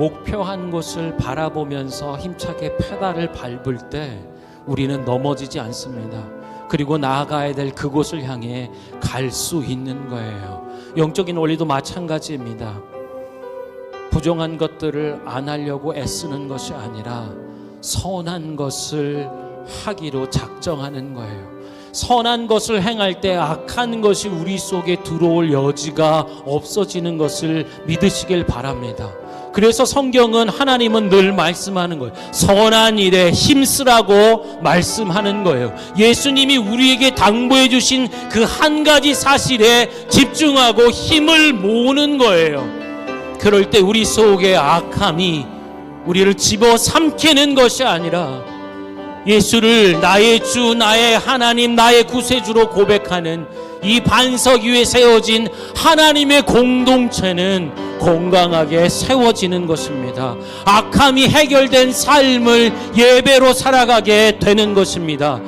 목표한 곳을 바라보면서 힘차게 페달을 밟을 때 우리는 넘어지지 않습니다. 그리고 나아가야 될 그곳을 향해 갈 수 있는 거예요. 영적인 원리도 마찬가지입니다. 부정한 것들을 안 하려고 애쓰는 것이 아니라 선한 것을 하기로 작정하는 거예요. 선한 것을 행할 때 악한 것이 우리 속에 들어올 여지가 없어지는 것을 믿으시길 바랍니다. 그래서 성경은 하나님은 늘 말씀하는 거예요. 선한 일에 힘쓰라고 말씀하는 거예요. 예수님이 우리에게 당부해 주신 그 한 가지 사실에 집중하고 힘을 모으는 거예요. 그럴 때 우리 속의 악함이 우리를 집어 삼키는 것이 아니라 예수를 나의 주, 나의 하나님, 나의 구세주로 고백하는 이 반석 위에 세워진 하나님의 공동체는 건강하게 세워지는 것입니다. 악함이 해결된 삶을 예배로 살아가게 되는 것입니다.